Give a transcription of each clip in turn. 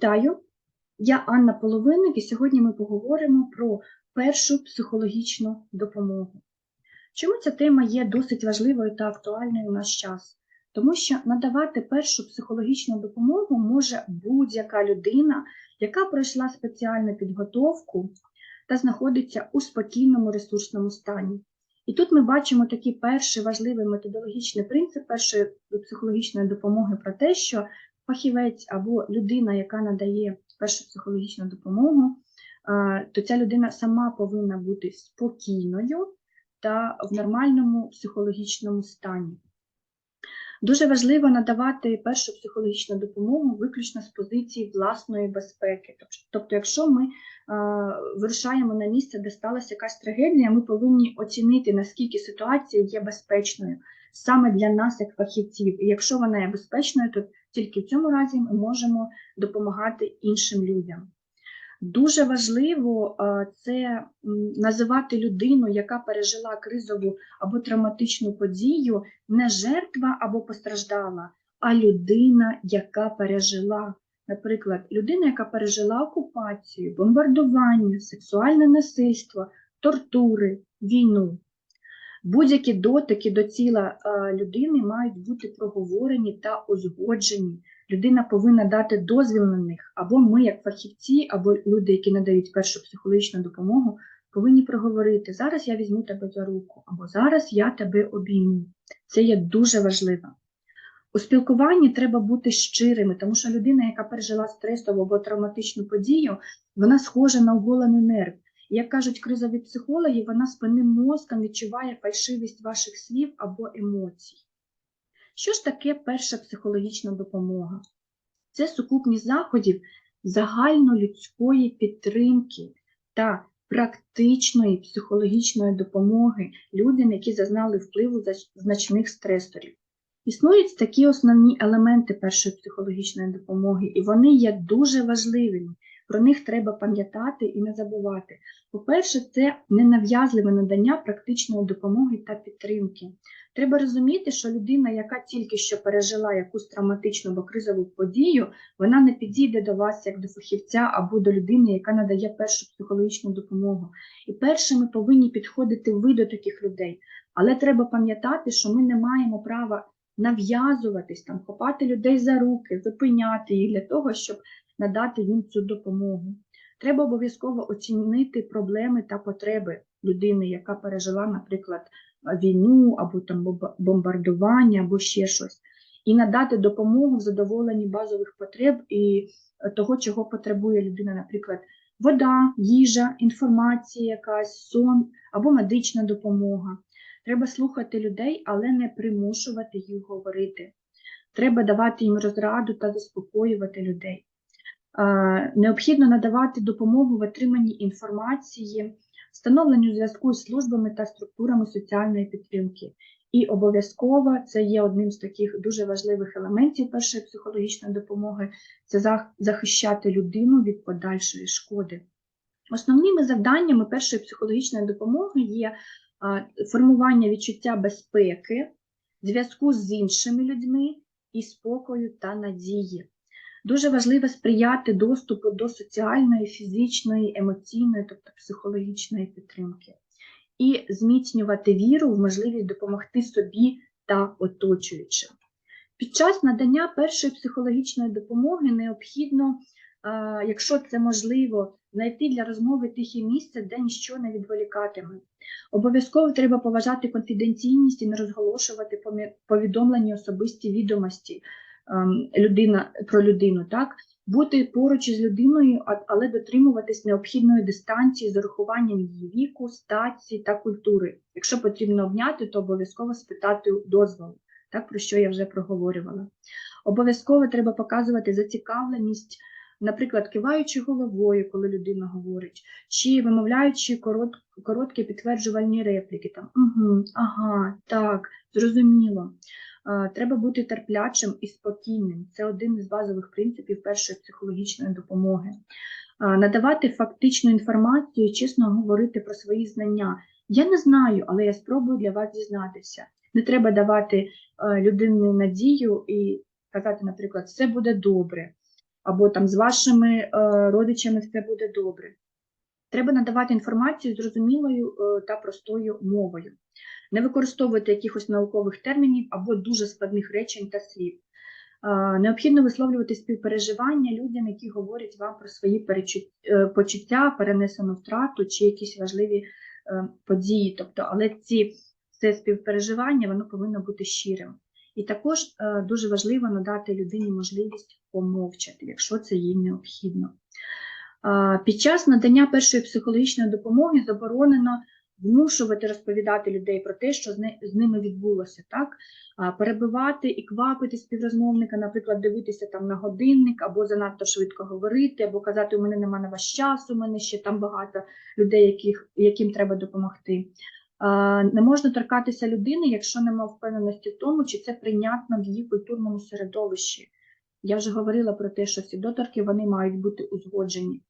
Вітаю! Я Анна Половинник, і сьогодні ми поговоримо про першу психологічну допомогу. Чому ця тема є досить важливою та актуальною в наш час? Тому що надавати першу психологічну допомогу може будь-яка людина, яка пройшла спеціальну підготовку та знаходиться у спокійному ресурсному стані. І тут ми бачимо такий перший важливий методологічний принцип першої психологічної допомоги про те, що фахівець або людина, яка надає першу психологічну допомогу, то ця людина сама повинна бути спокійною та в нормальному психологічному стані. Дуже важливо надавати першу психологічну допомогу виключно з позиції власної безпеки. Тобто, якщо ми вирушаємо на місце, де сталася якась трагедія, ми повинні оцінити, наскільки ситуація є безпечною саме для нас, як фахівців. І якщо вона є безпечною, то тільки в цьому разі ми можемо допомагати іншим людям. Дуже важливо це називати людину, яка пережила кризову або травматичну подію, не жертва або постраждала, а людина, яка пережила. Наприклад, людина, яка пережила окупацію, бомбардування, сексуальне насильство, тортури, війну. Будь-які дотики до тіла людини мають бути проговорені та узгоджені. Людина повинна дати дозвіл на них, або ми, як фахівці, або люди, які надають першу психологічну допомогу, повинні проговорити: зараз я візьму тебе за руку, або зараз я тебе обійму. Це є дуже важливо. У спілкуванні треба бути щирими, тому що людина, яка пережила стресову або травматичну подію, вона схожа на оголений нерв. Як кажуть кризові психологи, вона спинним мозком відчуває фальшивість ваших слів або емоцій. Що ж таке перша психологічна допомога? Це сукупність заходів загальнолюдської підтримки та практичної психологічної допомоги людям, які зазнали впливу значних стресорів. Існують такі основні елементи першої психологічної допомоги, і вони є дуже важливими. Про них треба пам'ятати і не забувати. По-перше, це ненав'язливе надання практичної допомоги та підтримки. Треба розуміти, що людина, яка тільки що пережила якусь травматичну або кризову подію, вона не підійде до вас як до фахівця або до людини, яка надає першу психологічну допомогу. І першими повинні підходити ви до таких людей. Але треба пам'ятати, що ми не маємо права нав'язуватись, там, хопати людей за руки, зупиняти їх для того, щоб надати їм цю допомогу. Треба обов'язково оцінити проблеми та потреби людини, яка пережила, наприклад, війну або там бомбардування, або ще щось, і надати допомогу в задоволенні базових потреб і того, чого потребує людина, наприклад, вода, їжа, інформація, якась сон або медична допомога. Треба слухати людей, але не примушувати їх говорити. Треба давати їм розраду та заспокоювати людей. Необхідно надавати допомогу в отриманні інформації, встановленню зв'язку з службами та структурами соціальної підтримки. І обов'язково це є одним з таких дуже важливих елементів першої психологічної допомоги це захищати людину від подальшої шкоди. Основними завданнями першої психологічної допомоги є формування відчуття безпеки, зв'язку з іншими людьми і спокою та надії. Дуже важливо сприяти доступу до соціальної, фізичної, емоційної, тобто психологічної підтримки, і зміцнювати віру в можливість допомогти собі та оточуючим. Під час надання першої психологічної допомоги необхідно, якщо це можливо, знайти для розмови тихе місце, де нічого не відволікатиме. Обов'язково треба поважати конфіденційність і не розголошувати повідомлені особисті відомості. Ем, людина про людину, так бути поруч із людиною, але дотримуватись необхідної дистанції з урахуванням її віку, статі та культури. Якщо потрібно обняти, то обов'язково спитати дозволу, так про що я вже проговорювала. Обов'язково треба показувати зацікавленість. Наприклад, киваючи головою, коли людина говорить, чи вимовляючи корот, короткі підтверджувальні репліки, там угу, ага, так, зрозуміло. Треба бути терплячим і спокійним. Це один із базових принципів першої психологічної допомоги. Надавати фактичну інформацію, чесно говорити про свої знання. Я не знаю, але я спробую для вас дізнатися. Не треба давати людині надію і казати, наприклад, все буде добре. або там з вашими е, родичами все буде добре. Треба надавати інформацію зрозумілою е, та простою мовою. Не використовувати якихось наукових термінів або дуже складних речень та слів. Е, Необхідно висловлювати співпереживання людям, які говорять вам про свої е, почуття, перенесену втрату чи якісь важливі події. Тобто, але ці це співпереживання воно повинно бути щирим. І також дуже важливо надати людині можливість помовчати, якщо це їй необхідно. Під час надання першої психологічної допомоги заборонено змушувати розповідати людей про те, що з ними відбулося, так? Перебивати і квапити співрозмовника, наприклад, дивитися там на годинник, або занадто швидко говорити, або казати, у мене нема на вас часу, у мене ще там багато людей, яких, яким треба допомогти. Не можна торкатися людини, якщо нема впевненості в тому, чи це прийнятно в її культурному середовищі. Я вже говорила про те, що всі доторки вони мають бути узгоджені.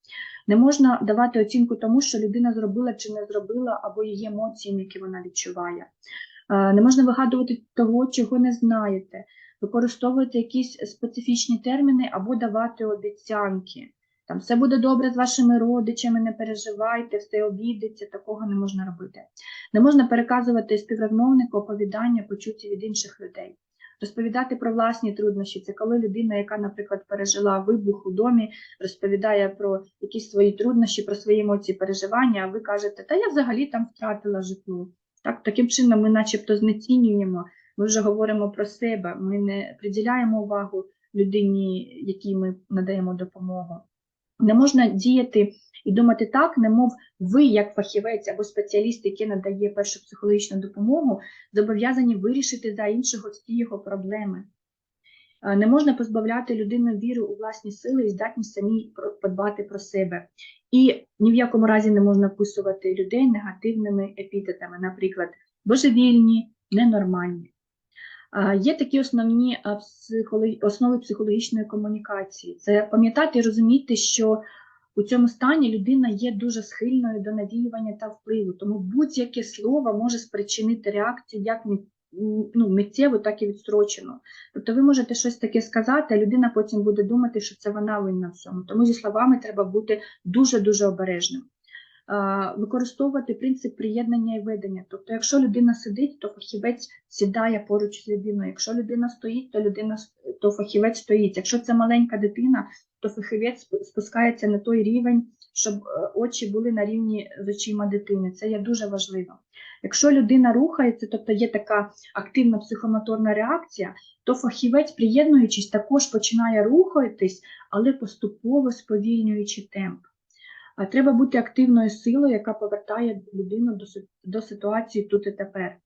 Не можна давати оцінку тому, що людина зробила чи не зробила, або її емоції, які вона відчуває. Е, Не можна вигадувати того, чого не знаєте, використовувати якісь специфічні терміни або давати обіцянки. Там все буде добре з вашими родичами, не переживайте, все обійдеться, такого не можна робити. Не можна переказувати співрозмовнику оповідання, почуті від інших людей. Розповідати про власні труднощі це коли людина, яка, наприклад, пережила вибух у домі, розповідає про якісь свої труднощі, про свої емоції, переживання, а ви кажете, та я взагалі там втратила житло. Так, таким чином ми начебто знецінюємо, ми вже говоримо про себе, ми не приділяємо увагу людині, якій ми надаємо допомогу. Не можна діяти і думати так, немов ви, як фахівець або спеціаліст, який надає першу психологічну допомогу, зобов'язані вирішити за іншого всі його проблеми. Не можна позбавляти людину віри у власні сили і здатність самі подбати про себе. І ні в якому разі не можна вписувати людей негативними епітетами, наприклад, божевільні, ненормальні. Є такі основні основи психологічної комунікації. Це пам'ятати і розуміти, що у цьому стані людина є дуже схильною до навіювання та впливу, тому будь-яке слово може спричинити реакцію як ну, миттєву, так і відстрочену. Тобто ви можете щось таке сказати, а людина потім буде думати, що це вона винна в цьому. Тому зі словами треба бути дуже-дуже обережним. Е, Використовувати принцип приєднання і ведення. Тобто, якщо людина сидить, то фахівець сідає поруч з людиною. Якщо людина стоїть, то людина то фахівець стоїть. Якщо це маленька дитина, то фахівець спускається на той рівень, щоб е, очі були на рівні з очима дитини. Це є дуже важливо. Якщо людина рухається, тобто є така активна психомоторна реакція, то фахівець, приєднуючись, також починає рухатись, але поступово сповільнюючи темп. А Треба бути активною силою, яка повертає людину до, ситуації тут і тепер.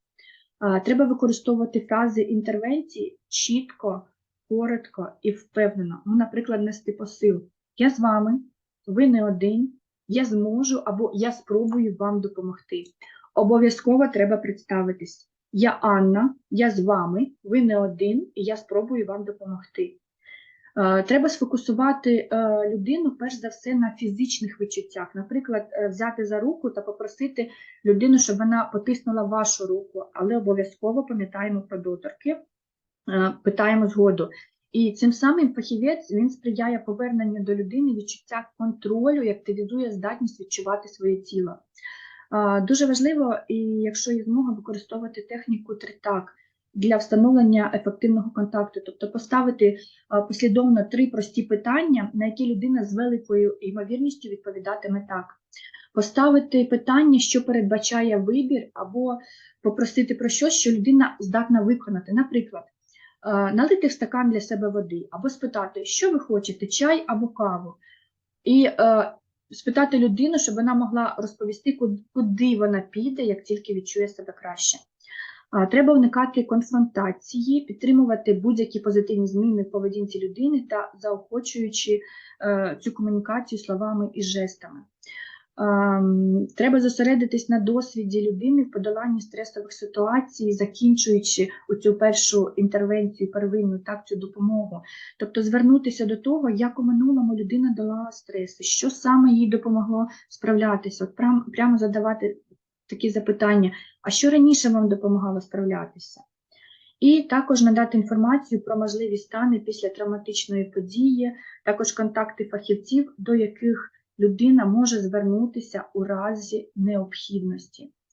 Треба використовувати фрази інтервенції чітко, коротко і впевнено. Ну, наприклад, нести посил. Я з вами, ви не один, я зможу або я спробую вам допомогти. Обов'язково треба представитись. Я Анна, я з вами, ви не один, і я спробую вам допомогти. Е, Треба сфокусувати е, людину перш за все на фізичних відчуттях. Наприклад, е, взяти за руку та попросити людину, щоб вона потиснула вашу руку, але обов'язково пам'ятаємо про доторки, питаємо згоду. І цим самим фахівець він сприяє поверненню до людини відчуття контролю і активізує здатність відчувати своє тіло. Дуже важливо, і якщо є змога, використовувати техніку тритак для встановлення ефективного контакту, тобто поставити послідовно три прості питання, на які людина з великою ймовірністю відповідатиме так. Поставити питання, що передбачає вибір, або попросити про щось, що людина здатна виконати. Наприклад, е, налити в стакан для себе води, або спитати, що ви хочете, чай або каву. І е, спитати людину, щоб вона могла розповісти, куди вона піде, як тільки відчує себе краще. Треба уникати конфронтації, підтримувати будь-які позитивні зміни в поведінці людини та заохочуючи е, цю комунікацію словами і жестами. Ем, Треба зосередитись на досвіді людини в подоланні стресових ситуацій, закінчуючи цю першу інтервенцію, первинну так, цю допомогу. Тобто звернутися до того, як у минулому людина долала стреси, що саме їй допомогло справлятися. От прямо задавати такі запитання, а що раніше вам допомагало справлятися? І також надати інформацію про можливі стани після травматичної події, також контакти фахівців, до яких людина може звернутися у разі необхідності.